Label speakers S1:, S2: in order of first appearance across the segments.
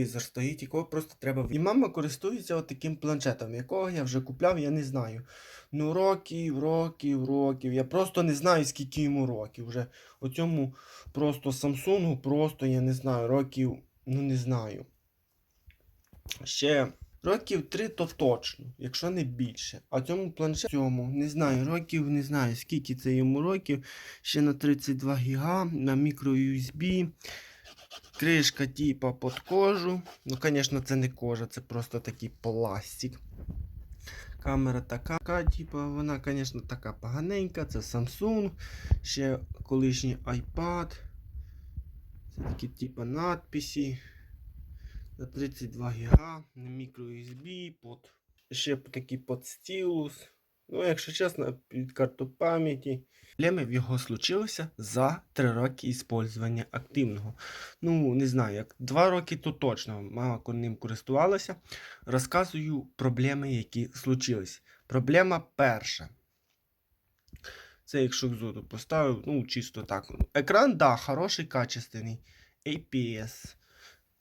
S1: телевізор стоїть, якого просто треба. І мама користується от таким планшетом, якого я вже купляв, я не знаю. Ну, років, років, років. Я просто не знаю, скільки йому років. Вже оцьому просто Samsung, просто я не знаю, років, ну не знаю. Ще років 3 то точно, якщо не більше. А цьому планшету цьому, не знаю, років, не знаю, скільки це йому років. Ще на 32 гіга, на мікро USB. Кришка типа під кожу. Ну, звісно, це не кожа, це просто такий пластик. Камера така, типа, вона, звісно, така поганенька. Це Samsung, ще колишній iPad. Це такі типа надписи. На 32 ГБ, мікро USB, под, ще такий под стілус. Ну, якщо чесно, під карту пам'яті. Проблеми в його случилися за 3 роки іспользування активного. Ну, не знаю, як 2 роки, то точно мама ним користувалася. Розказую проблеми, які случились. Проблема перша. Це якщо зоду поставив, ну, чисто так. Екран, да, хороший, качественний. APS.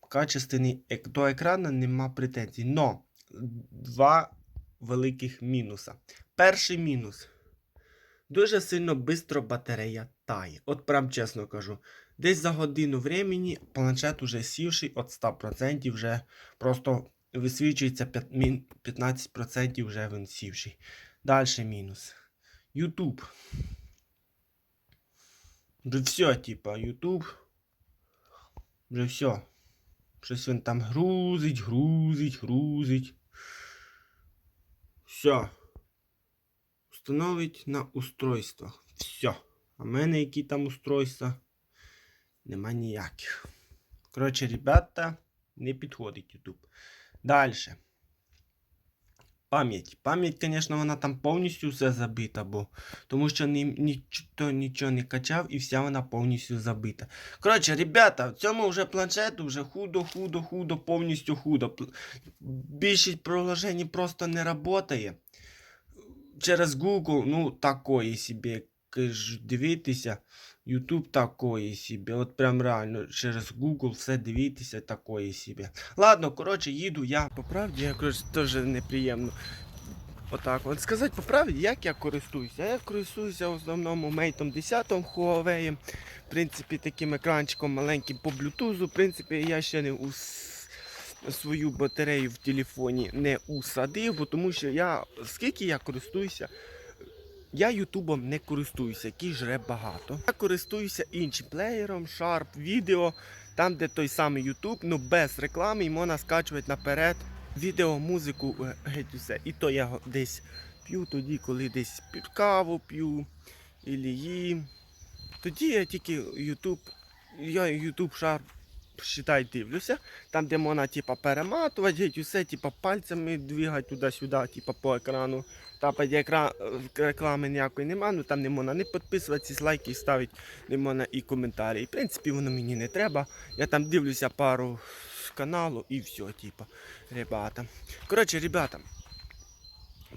S1: Качественний до екрану нема претензій. Но два великих мінуса. Перший мінус. Дуже сильно швидко батарея тає. От прям чесно кажу. Десь за годину времени планшет уже сівший от 100% вже просто висвічується 15% вже він сівший. Далі мінус. YouTube. Вже все, типа, YouTube. Вже все. Щось він там грузить, грузить, грузить. Все. Установить на устройствах. Все. А в мене які там устройства? Нема ніяких. Коротше, ребята, не підходить YouTube. Далі. Пам'ять. Пам'ять, звісно, вона там повністю все забита, бо тому що ні, ніхто нічого не качав і вся вона повністю забита. Коротше, ребята, в цьому вже планшету вже худо, худо, худо, повністю худо. Більшість приложень просто не працює. Через Google, ну, такої собі. Каж дивитися, YouTube такої собі. От прям реально через Google все дивитися такої собі. Ладно, коротше, їду я. По правді, я коротше, теж неприємно. Отак, от сказати по правді, як я користуюся. Я користуюся в основному Mate 10 Huawei. В принципі, таким екранчиком маленьким по Bluetooth. В принципі, я ще не ус... свою батарею в телефоні не усадив, бо тому що я скільки я користуюся. Я Ютубом не користуюся, який жре багато. Я користуюся іншим плеєром, Sharp Video, там, де той самий Ютуб, ну без реклами і можна скачувати наперед відео, музику, е, геть усе. І то я десь п'ю тоді, коли десь каву п'ю, ілі їм. Тоді я тільки Ютуб, я Ютуб Sharp считай, дивлюся, там, де можна типа, перематувати, геть усе, типа, пальцями двигати туди-сюди, типа, по екрану. Тапать екра... реклами ніякої нема, ну там не можна не підписуватися, лайки ставити, не можна і коментарі. В принципі, воно мені не треба. Я там дивлюся пару каналу і все, типа, ребята. Коротше, ребята,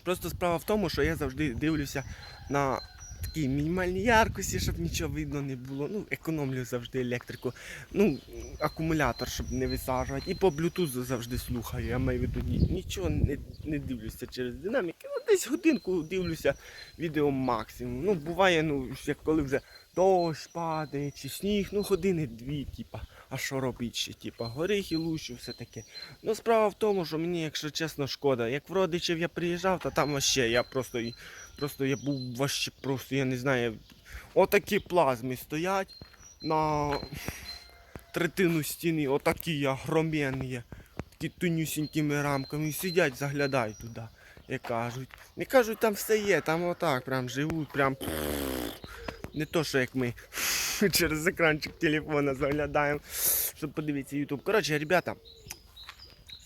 S1: просто справа в тому, що я завжди дивлюся на такій мінімальній яркості, щоб нічого видно не було. Ну, економлю завжди електрику. Ну, акумулятор, щоб не висаджувати. І по Bluetooth завжди слухаю. Я маю виду нічого не, не дивлюся через динаміки. Ну, десь годинку дивлюся відео максимум. Ну, буває, ну, як коли вже дощ падає чи сніг, ну години дві, типа. А що робити ще? Типа, горіхи лущу, все таке. Ну, справа в тому, що мені, якщо чесно, шкода. Як в родичів я приїжджав, то там вообще я просто, просто я був вообще просто, я не знаю. Отакі плазми стоять на третину стіни, отакі огроменні, такі тонюсінькими рамками, і сидять, заглядають туди, як кажуть. Не кажуть, там все є, там отак прям живуть, прям. Не то, що як ми через екранчик телефона заглядаємо, щоб подивитися YouTube. Коротше, ребята,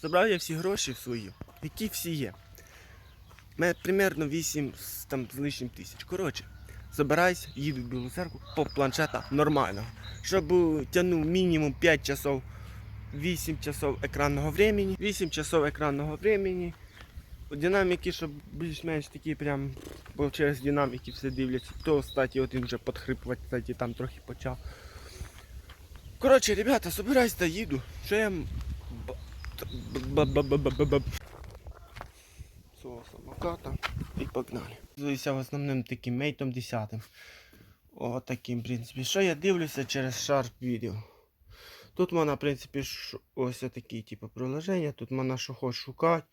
S1: забрав я всі гроші свої, які всі є. У мене примерно 8 з- там, з лишнім тисяч. Коротше, забираюсь, їду в Білу церкву по планшета нормально. Щоб тягнув мінімум 5 часов, 8 часов екранного времени. 8 часов екранного времени. Динаміки, щоб більш-менш такі прям, бо через динаміки все дивляться. То, кстати, от він вже підхрипувати, кстати, там трохи почав. Коротше, ребята, собираюсь та їду. Що я. Цього самоката і погнали. Пользуюся в основному таким мейтом 10. О, таким, в принципі. Що я дивлюся через Sharp відео. Тут можна, в принципі, ось такі, типу, приложення. Тут можна що хочеш шукати.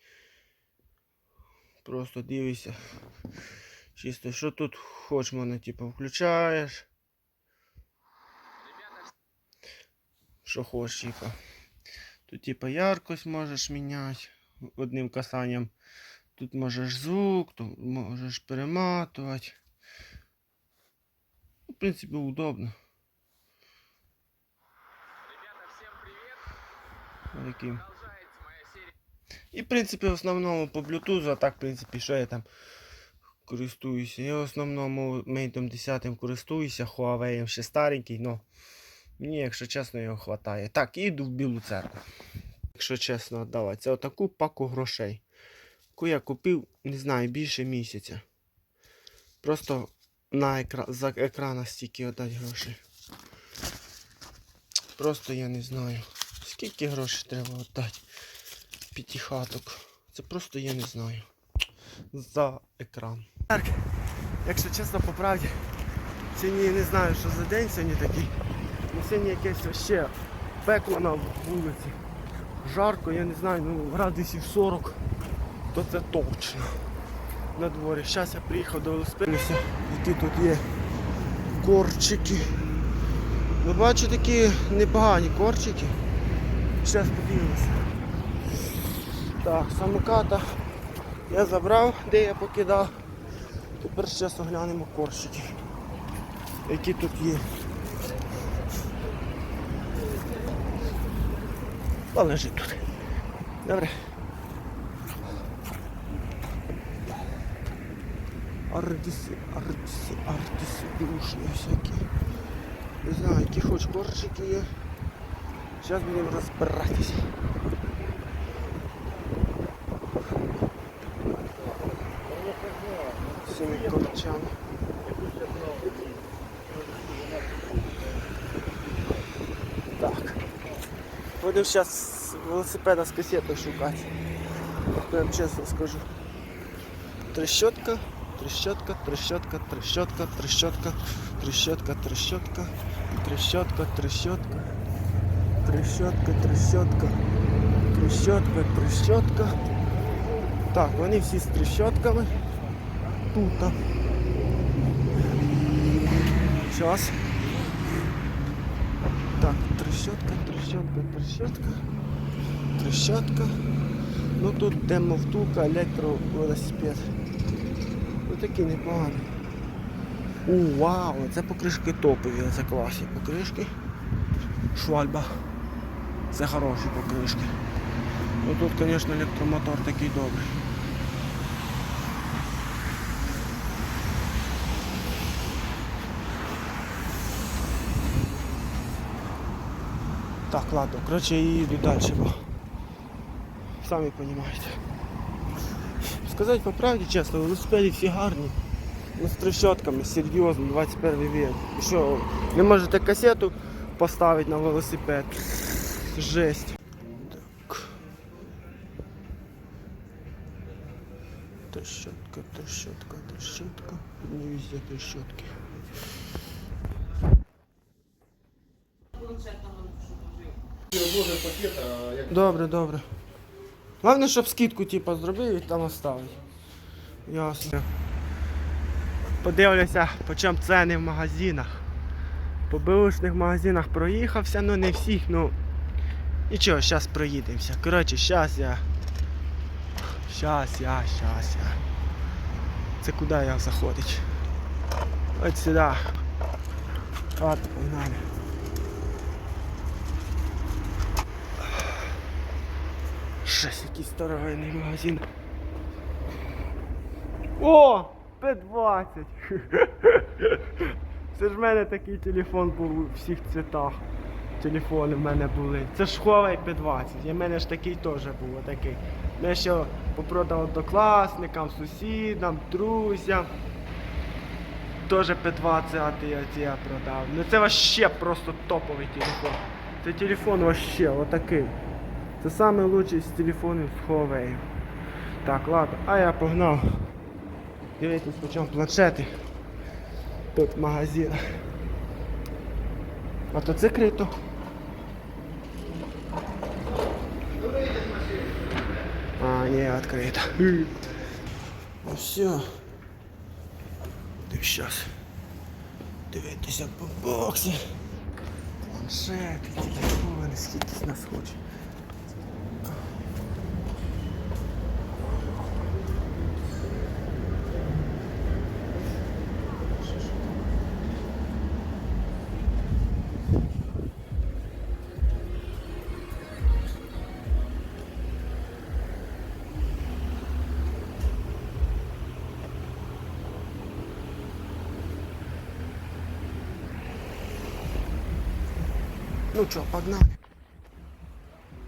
S1: Просто дивишся. Чисто, що тут хочеш, можна, типу, включаєш. Що хочеш, типу. Тут, типу, яркость можеш міняти одним касанням. Тут можеш звук, тут можеш перематувати. В принципі, удобно. Таким. І, в принципі, в основному по Bluetooth, а так, в принципі, що я там користуюся. Я в основному Mate 10 користуюся, Huawei ще старенький, але мені, якщо чесно, його вистачає. Так, і йду в білу церкву. Якщо чесно віддавати. Це отаку паку грошей. Яку я купив, не знаю, більше місяця. Просто на екра... за екрана стільки віддати грошей. Просто я не знаю. Скільки грошей треба віддати п'ятихаток. Це просто я не знаю. За екран. Так, якщо чесно по правді, сьогодні не знаю, що за день сьогодні такий. Ну сьогодні якесь ще пекло на вулиці. Жарко, я не знаю, ну градусів 40, то це точно. На дворі. Зараз я приїхав до велосипеду, які тут є корчики. Ну бачу такі непогані корчики. Зараз подивимося. Так, самоката я забрав, де я покидав. Тепер зараз оглянемо корчики, які тут є. Та лежить тут. Добре. Ардіси, ардіси, ардіси, душні всякі. Не знаю, які хоч корчики є. Зараз будемо розбиратися. Цими корчами. Так. Будемо зараз велосипеда з касетою шукати. Я вам чесно скажу. Трещотка, трещотка, трещотка, трещотка, трещотка, трещотка, трещотка, трещотка, трещотка, трещотка, трещотка, трещотка, трещотка. Так, вони всі з трещотками. Тут. Зараз. Так, трещотка, трещотка, трещотка, трещотка. Ну тут демо втулка, електровелосипед. Ну такий непоганий. У, вау, це покришки топові, це класні покришки. Швальба. Це хороші покришки. Ну тут, звісно, електромотор такий добрий. Так, ладно, коротше, я їду далі, бо самі розумієте. Сказати по правді чесно, велосипеді всі гарні. Ну, з трещотками, серйозно, 21 век. І Що, не можете касету поставити на велосипед? Жесть. Так. Трещотка, трещотка, трещотка. Не везде трещотки. Добре, добре. Головне, щоб скидку типу, зробив і там оставив. Ясно. Подивлюся, по чому ціни в магазинах. По бушних магазинах проїхався, ну не всіх, ну. Нічого, зараз проїдемося. Коротше, зараз я. Щас я, щас я. Це куди я заходить? От сюди. Ладно, погнали. Щось якийсь старовинний магазин. О! П20! Це ж в мене такий телефон був у всіх цвітах. Телефони в мене були. Це ж Huawei P20. І в мене ж такий теж був отакий. Я ще попродав однокласникам, сусідам, друзям. Теж P20 я, я продав. Ну це вообще просто топовий телефон. Це телефон вообще отакий. Це самий лучший з телефонів з Huawei. Так, ладно, а я погнав. Дивитесь, по чому планшети. Тут магазин. А то це крито. А, ні, відкрито. Ну все. Ти щас. Дивитися по боксі. Планшети, телефони, скільки нас хоче. Что, погнали.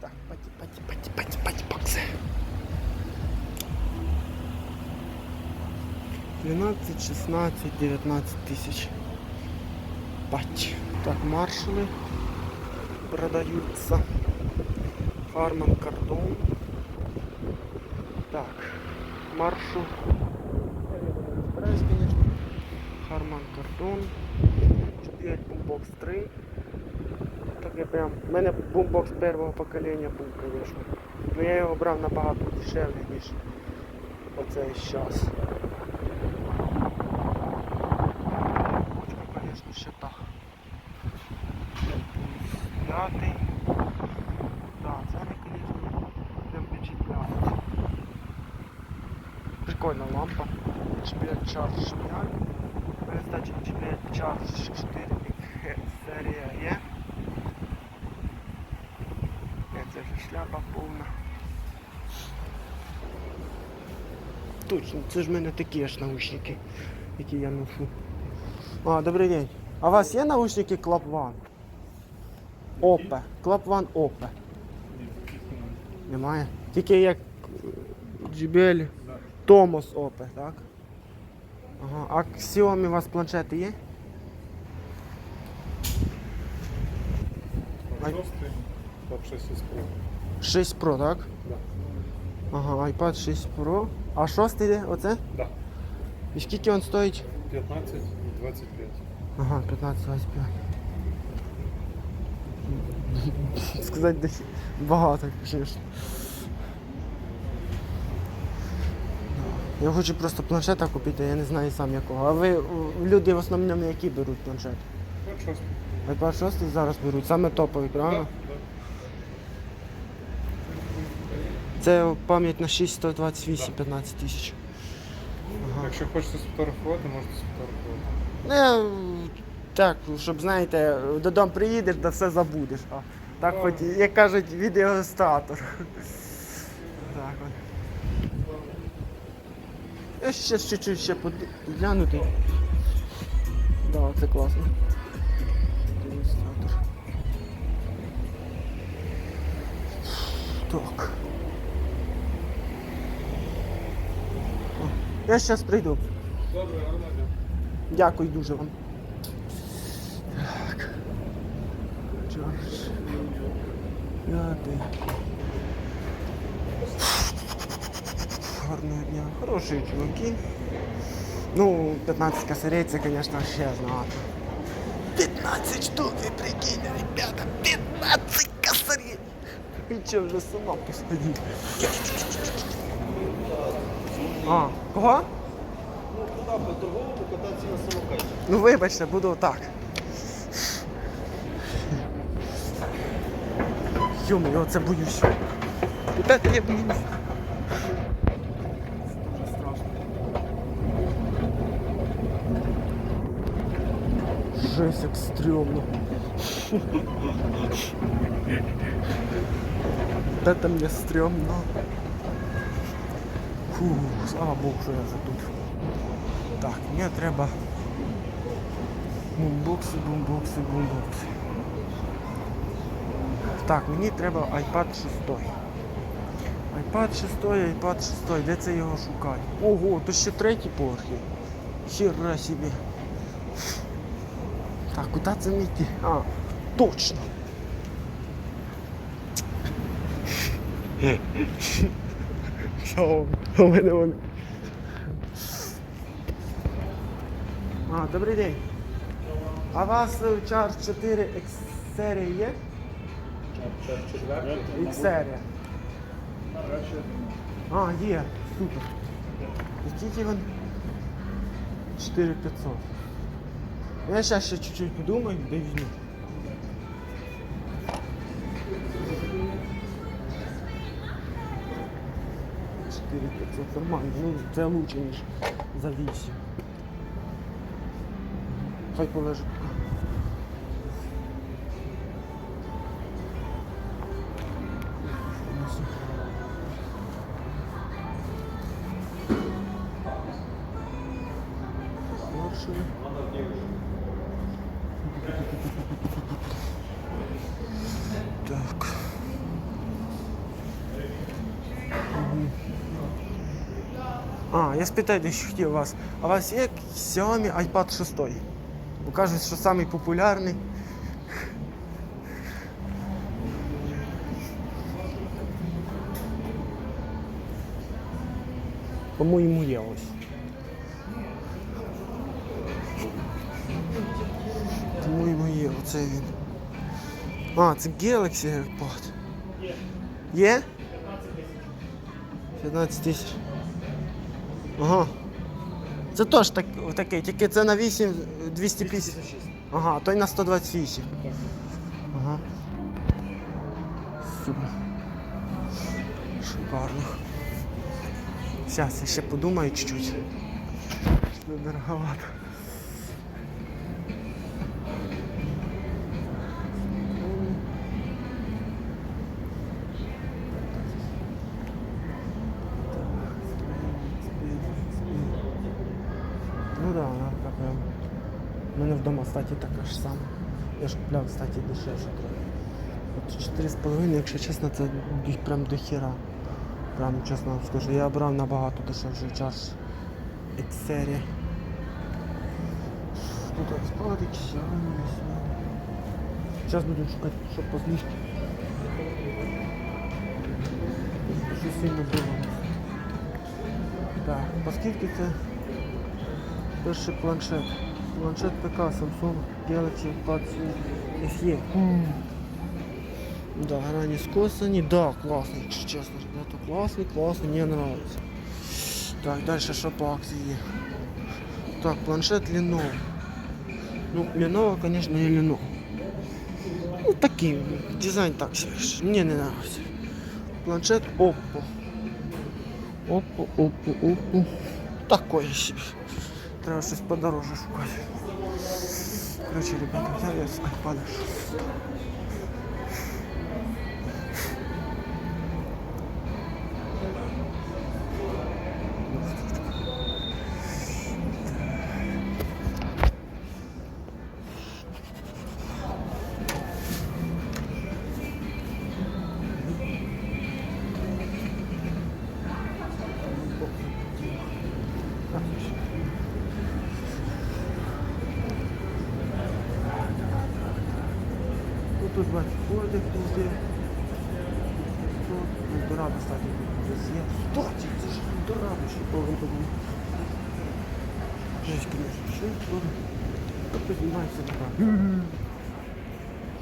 S1: Так, пати, пати, пати, пати, пати, боксы. 12, 16, 19 тысяч. Пати. Так, маршалы продаются. Фарман картон. Так, маршу. Харман картон. 4 бумбокс 3. Я прям. У мене бумбокс першого покоління був, звісно. Ну я його брав набагато дешевле, ніж оцей щас. Ручка, звісно, ще та. П'ятий. Прикольна лампа. HPL Charge 5. У мене, кстати, HPL Charge 4 серія є. Е, Це вже шляпа повна. Точно, це ж в мене такі ж наушники, які я ношу. А, добрий день. А у вас є наушники Club One? Опе. Club One Опе. Немає? Тільки як JBL Tomos Опе, так? Ага. А Xiaomi у вас планшети є? А-
S2: Шостий, топ 6 із Pro.
S1: 6 Pro, так?
S2: Да.
S1: Ага, iPad 6 Pro. А шостий де? Оце?
S2: Да.
S1: І скільки він стоїть?
S2: 15 і 25.
S1: Ага, 15 25. Сказати десь багато, звісно. Я хочу просто планшета купити, я не знаю сам якого. А ви люди в основному які беруть планшет?
S2: От шостий.
S1: iPad 6 зараз беруть, саме топовий, правильно?
S2: Да, да.
S1: Це пам'ять на 6, 128, 15 тисяч.
S2: Якщо хочете сфотографувати, можете сфотографувати.
S1: Ну, так, щоб знаєте, додому приїдеш, да все забудеш. А так хоч, як кажуть, відеостатор. Так от. Я ще чуть-чуть ще поглянути. Да, це класно. Демонстратор. Так. О, Я зараз прийду.
S2: Добре, гарно.
S1: Дякую дуже вам. Так. Джордж. П'ятий. Гарного дня. Хороші чуваки. Ну, 15 косарей, це, звісно, ще знати. 15 штук, ви прикиньте, ребята, 15 косарей. Ви що, вже з ума посходили? А, кого? Ну вибачте, буду так. Йому, я оце боюсь. Та я боюсь. Жесть, як стрьомно. Та там мне стрьомно. Фу, слава Богу, що я вже тут. Так, мені треба бумбокси, бумбокси, бумбокси. Так, мені треба iPad 6. iPad 6, iPad 6. Де це його шукати? Ого, то ще третій поверх є. Хіра собі. Так, куди це мені? А, точно. Вони. А, добрий день. А вас чар 4 X серія є? X серія. А, є. Супер. І скільки він? 4500. Я зараз ще чуть-чуть подумаю, де візьму. 500 нормально, ну це лучше, ніж за вісім. Хай полежить. А, я спитати, що хотів вас. А у вас є Xiaomi iPad 6? Бо кажуть, що самий популярний. По-моєму, є ось. По-моєму, є, оце він. А, це Galaxy AirPod. Є? 15 тисяч. Ага. Це теж так, такий, тільки це на 8 250. Ага, той на 128. Ага. Супер. Шикарно. Зараз я ще подумаю чуть-чуть. Дороговато. Кстати, така ж сама. Я ж купляв, кстати, дешевше трохи. От 4,5, якщо чесно, це прям до хіра. Прям чесно вам скажу. Я брав набагато дешевший час. Ексері. Тут от спалити Зараз буду шукати, щоб по знижці. Що сильно було. Так, оскільки це перший планшет. Планшет ПК Samsung Galaxy Pad SE. Да, грани скосані, да, классный, якщо чесно, ребята, классный, классный, мне нравится. Так, дальше що по акції є. Так, планшет Lenovo. Ну, Lenovo, конечно, не Lenovo. Ну, такий, дизайн так себе, мне не нравится. Планшет Oppo. Oppo, Oppo, Oppo. Такое себе. Треба щось подороже шукати. Короче, ребята, взяв я з.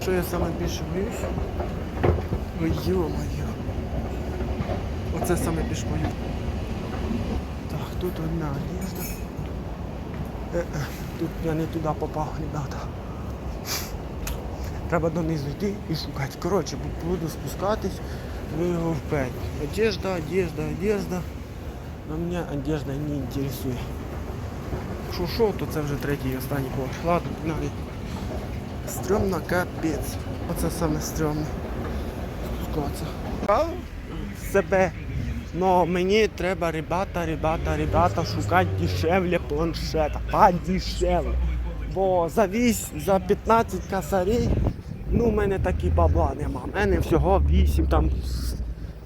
S1: Що я саме більше боюсь? Ой, йо-моє. Оце саме більше боюсь. Так, тут одна одежда. Е-е, Тут я не туди попав, ребята. Треба донизу йти і шукати. Коротше, буду спускатись в його в. Одежда, одежда, одежда. Но мене одежда не інтересує. Якщо що, то це вже третій і останній поверх. Ладно, погнали. Стрьомно капець. Оце саме стрьомне. Спускатися. Себе. Но мені треба, ребята, ребята, ребята, шукати дешевле планшета. Подешевле. Бо за 8, за 15 косарей, ну, в мене такі бабла нема. У мене всього 8, там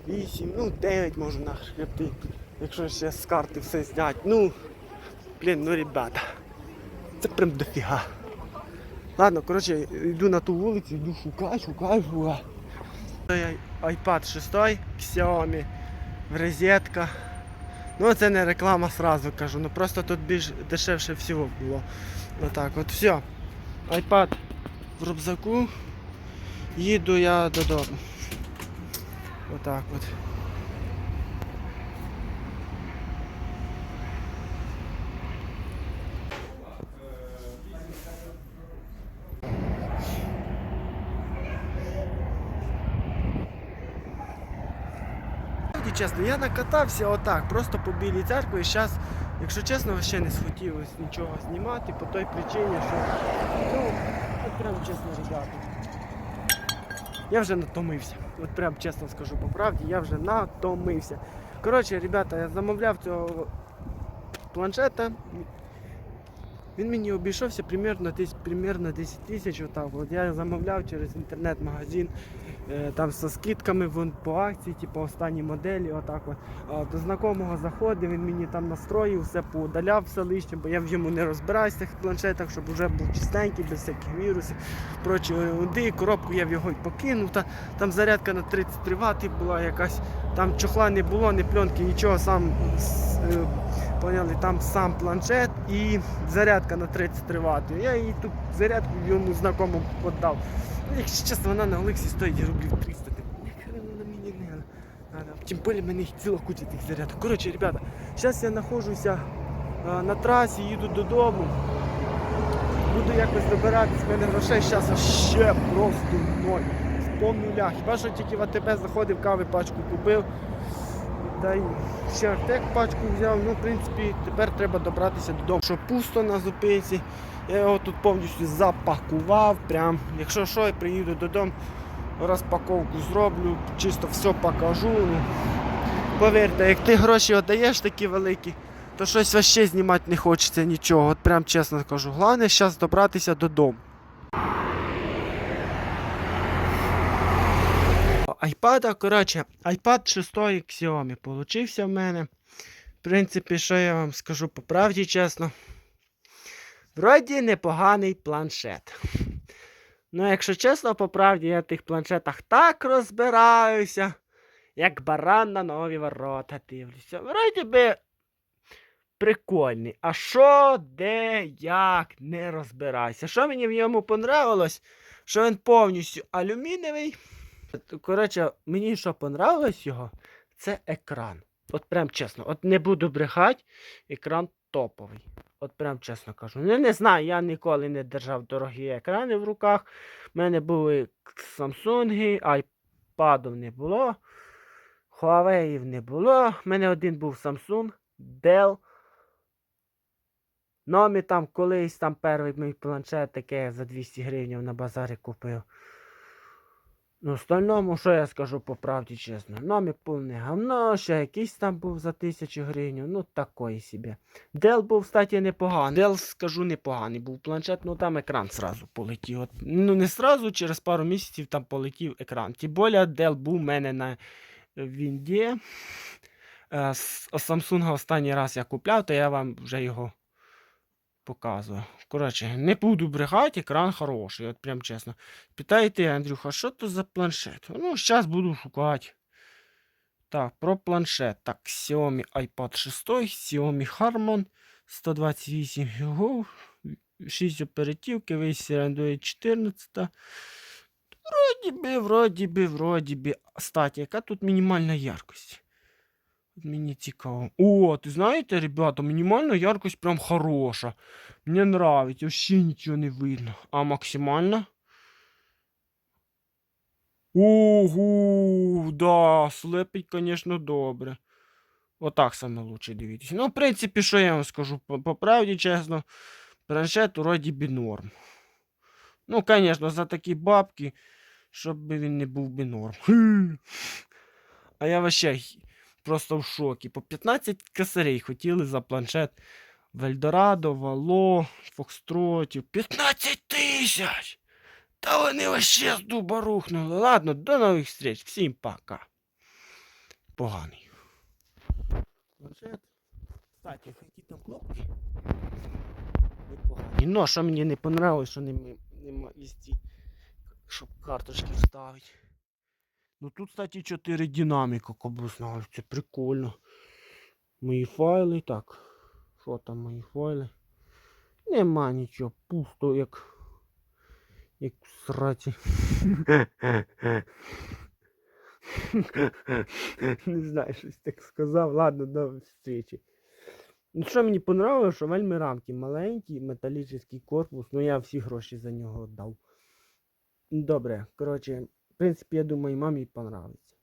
S1: 8, ну 9 можу на хребти. Якщо ще з карти все зняти. Ну, блін, ну ребята. Це прям дофіга. Ладно, коротше, йду на ту вулицю, йду шукаю, шукаю, шукаю. IPad 6 Xiaomi в розетка. Ну це не реклама сразу кажу, ну просто тут більш дешевше всього було. Отак от все. iPad в рюкзаку. Їду я додому. Отак от. Чесно, я накатався отак, просто по білій церкві. І зараз, якщо чесно, ще не схотілося нічого знімати по той причині, що ну, от прям чесно, ребята. Я вже натомився. От прям чесно скажу по правді, я вже натомився. Коротше, ребята, я замовляв цього планшета. Він мені обійшовся примерно, десь, примерно 10 тисяч. Отак. От я замовляв через інтернет-магазин. Е, Там со скидками вон по акції, типу останні моделі, отак от. А, До знайомого заходив, він мені там настроїв, все поудаляв, все лишнє, бо я в йому не розбираюся в цих планшетах, щоб вже був чистенький, без всяких вірусів. Прочі ерунди, коробку я в його й покинув. Та, там зарядка на 33 Вт була якась, там чохла не було, ні пленки, нічого, сам е, поняли, там сам планшет і зарядка на 33 Вт. Я їй ту зарядку йому знакомому віддав. Ну, якщо чесно, вона на Олексі стоїть рублів 300. Ти, Нахрена вона мені не надо. Тим більше мене їх ціла куча тих зарядок. Коротше, ребята, зараз я знаходжуся а, на трасі, їду додому. Буду якось добиратись, в мене грошей зараз ще просто ноль. По нулях. Хіба що тільки в АТБ заходив, кави пачку купив. Та й ще Артек пачку взяв. Ну, в принципі, тепер треба добратися додому. Що пусто на зупинці. Я його тут повністю запакував. Прям, якщо що, я приїду додому, розпаковку зроблю, чисто все покажу. Ну, повірте, як ти гроші віддаєш такі великі, то щось вообще знімати не хочеться нічого. От прям чесно кажу. Головне зараз добратися додому. Айпада, коротше, iPad 6 Xiaomi получився в мене. В принципі, що я вам скажу по правді чесно. Вроді непоганий планшет. Ну, якщо чесно, по правді, я в тих планшетах так розбираюся, як баран на нові ворота дивлюся. Вроді би прикольний. А що, де, як, не розбираюся. Що мені в ньому понравилось, що він повністю алюмінієвий. Коротше, мені що понравилось його, це екран. От прям чесно, от не буду брехати, екран топовий. От прям чесно кажу. Ну, не знаю, я ніколи не держав дорогі екрани в руках. У мене були Samsung, айпадів не було, Huawei не було. У мене один був Samsung, Dell. Номі там колись там перший мій планшет таке за 200 гривень на базарі купив. Ну, остальному, що я скажу по правді чесно, номі повне говно, ще якийсь там був за тисячу гривень, ну такої собі. Дел був, кстати, непоганий. Дел, скажу, непоганий був планшет, ну там екран сразу полетів. От, ну не сразу, через пару місяців там полетів екран. Тим більше Dell був у мене на Вінді. Е, Samsung останній раз я купляв, то я вам вже його показую. Коротше, не буду брехати, екран хороший, от прям чесно. Питаєте, Андрюха, що то за планшет? Ну, зараз буду шукати. Так, про планшет. Так, Xiaomi iPad 6, Xiaomi Harmon 128 ГБ, 6 оперативки, весь Android 14. Вроді би, вроді би, вроді би. Кстати, яка тут мінімальна яркость? Мені цікаво. О, ти знаєте, ребята, мінімальна яркость прям хороша. Мені нравиться, вообще нічого не видно. А максимальна? Ого, да, слепить, конечно, добре. Отак саме лучше дивитися. Ну, в принципі, що я вам скажу, по, по правді, чесно, планшет вроді би норм. Ну, звісно, за такі бабки, щоб він не був би норм. А я вообще просто в шокі. По 15 косарей хотіли за планшет в Ельдорадо, Вало, Фокстротів. 15 тисяч! Та вони вообще з дуба рухнули. Ладно, до нових встреч. Всім пока. Поганий. Планшет. Кстати, які там кнопки? Непогані. Ну, що мені не понравилось, що нема, нема щоб карточки вставити. Ну тут, кстати, 4 динаміка, знали, це прикольно. Мої файли, так. Що там мої файли? Нема нічого, пусто, як. Як в сраці. Не знаю, щось так сказав. Ладно, до зустрічі. Ну, що мені понравилось, що вельми рамки маленькі, металічний корпус, ну я всі гроші за нього віддав. Добре, коротше, принципі, я думаю, мамі понравиться.